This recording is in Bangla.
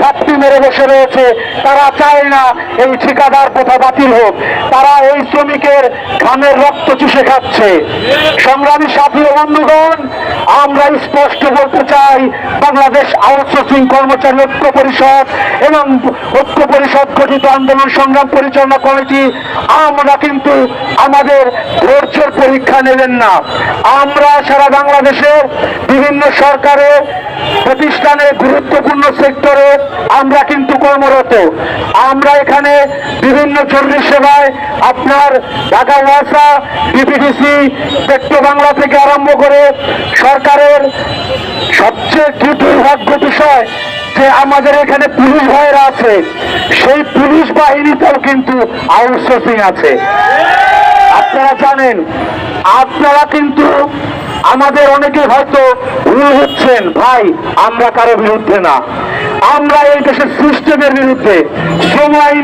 ঘাটতি মেরে বসে রয়েছে। তারা চায় না এই ঠিকাদার প্রথা বাতিল হোক। তারা এই শ্রমিকের ঘামের রক্ত চুষে খাচ্ছে। সংগ্রামী সাথী বন্ধুগণ, আমরা স্পষ্ট বলতে চাই, বাংলাদেশ আউটসোর্সিং কর্মচারী ঐক্য পরিষদ এবং ঐক্য পরিষদ গঠিত আন্দোলন সংগ্রাম পরিচালনা কমিটি, আমরা কিন্তু আমাদের ধৈর্যের পরীক্ষা নেবেন না। আমরা সারা বাংলাদেশের বিভিন্ন সরকারের প্রতিষ্ঠানে গুরুত্বপূর্ণ সেক্টরে আমরা কিন্তু কর্মরত। আমরা এখানে বিভিন্ন জরুরি সেবায় আপনার ঢাকা ওয়াসা ডিপিডিসি পেট্রো বাংলা থেকে আরম্ভ করে সরকারের সবচেয়ে দুর্ভাগ্য বিষয় যে আমাদের এখানে পুলিশ ভাইরা আছে। সেই পুলিশ বাহিনীতেও কিন্তু আউটসোর্সিং আছে। আপনারা জানেন, আপনারা কিন্তু আমাদের অনেকে হয়তো ভুল হচ্ছেন ভাই আমরা কারও বিরুদ্ধে না। আমরা এই দেশের সিস্টেমের বিরুদ্ধে সময়